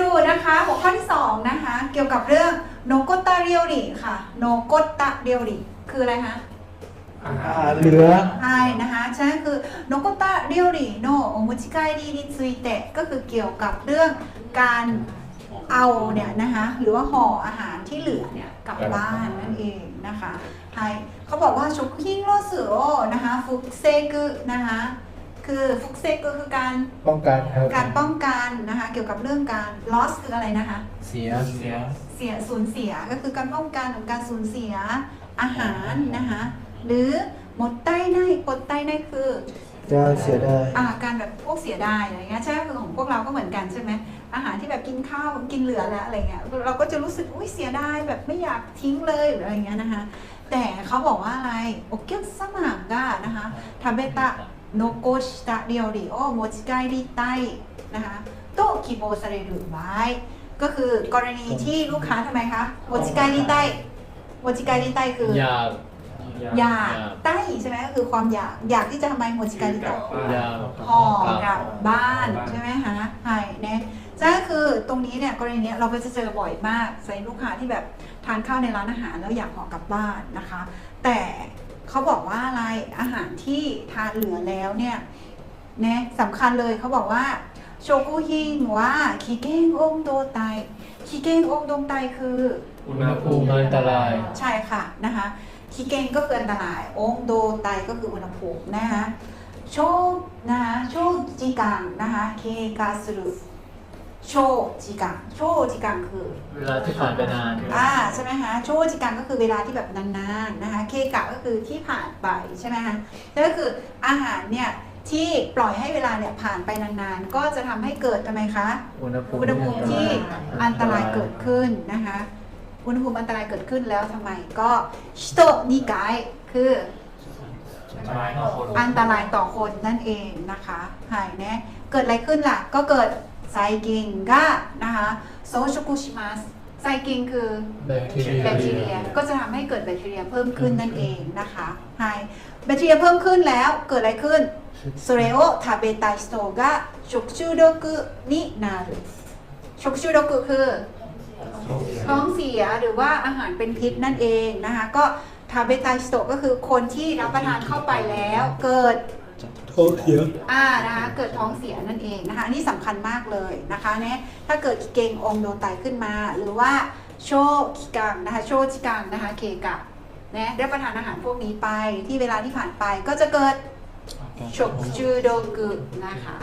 ดูนะคะหัวข้อที่สองนะคะเกี่ยวกับเรื่องโนโกตะเรียวริค่ะโนโกตะเรียวริคืออะไรคะอาหาอารหารเหลือใช่นะคะใช่คือโนโกตะเรียวริโนโอมุจิไกรินิซุยเตะก็คือเกี่ยวกับเรื่องการเอาเนี่ยนะคะหรือว่าห่ออาหารที่เหลือเนี่ยกลับบ้านนั่นเองนะคะไทยเขาบอกว่าชุกฮิงโรสึโอนะคะฟุกเซกุนะคะ คือฟุกเซกุคือการป้องกันครับการป้องกันนะคะเกี่ยวกับเรื่องการ loss คืออะไรนะคะ เสียเสียเสียสูญเสียก็คือการป้องกันของการสูญเสียอาหารนะคะหรือหมดใต้ในปดใต้ในคือจะเสียดายอ่าการแบบพวกเสียดายอะไรเงี้ยใช่คือของพวกเราก็เหมือนกันใช่ไหมอาหารที่แบบกินข้าวกินเหลือแล้วอะไรเงี้ยเราก็จะรู้สึกอุ้ยเสียดายแบบไม่อยากทิ้งเลยหรืออะไรเงี้ยนะคะแต่เขาบอกว่าอะไรโอเกะสมังกะนะคะทาเบตะ โนโกชิตะเรียวริโอโมจิไกริไตนะคะโตคิโมซาเรรุไว้ก็คือกรณีที่ลูกค้าทำไมคะโมจิไกริไตโมจิไกริไตคืออยากอยากใต้ใช่ไหมก็คือความอยากอยากที่จะทำไมโมจิไกริไตอยากห่อกลับบ้านใช่ไหมคะใช่เนี่ยจ้าคือตรงนี้เนี่ยกรณีเนี้ยเราก็จะเจอบ่อยมากใส่ลูกค้าที่แบบทานข้าวในร้านอาหารแล้วอยากห่อกลับบ้านนะคะ แต่ เขาบอกว่าอะไรอาหารที่ทานเหลือแล้วเนี่ยเนี่ยสำคัญเลยเขาบอกว่าโชกุฮินว่าคีเก้งองโดไตคีเก้งองโดไตคือ อุณหภูภูมิมิอันตราย ใช่ค่ะนะคะคีเกงก็คืออันตราย องโดไตก็คืออุณหภูมินะคะโชนะคะโชจิกังนะคะเคกาสรุ โชจิกังโชจิกังคือเวลาที่ผ่านไปนานอ่าใช่ไหมคะโชจิกังก็คือเวลาที่แบบนานๆนะคะ เคกะก็คือที่ผ่านไปใช่ไหมคะแล้วก็คืออาหารเนี่ยที่ปล่อยให้เวลาเนี่ยผ่านไปนานๆ ก็จะทำให้เกิดทำไมคะอุณหภูมิอุณหภูมิที่อันตรายเกิดขึ้นนะคะ อุณหภูมิอันตรายเกิดขึ้นแล้วทำไมก็ชิโตนิกายคืออันตรายต่อคนอันตรายต่อคนนั่นเองนะคะหายแนะเกิดอะไรขึ้นล่ะ ก็เกิด ไซกิงกะนะคะโซชกุชิมัสไซกิงคือ แบคทีเรีย แบคทีเรียก็จะทำให้เกิดแบคทีเรียเพิ่มขึ้นนั่นเองนะคะหายแบคทีเรียเพิ่มขึ้นแล้วเกิดอะไรขึ้น それを食べた人が食中毒になる食中毒คือท้องเสียหรือว่าอาหารเป็นพิษนั่นเองนะคะก็ทาเบตาสโตก็คือคนที่รับประทานเข้าไปแล้ว เกิด ท้องเสียอ่านะคะเกิดท้องเสียนั่นเองนะคะอันนี่สำคัญมากเลยนะคะเนี่ยถ้าเกิดเกงองโดไตขึ้นมา หรือว่าโชคิกังนะคะโชชิกังนะคะเคกะนะได้ประทานอาหารพวกนี้ไปที่เวลาที่ผ่านไปก็จะเกิดฉกจูโดกุนะคะ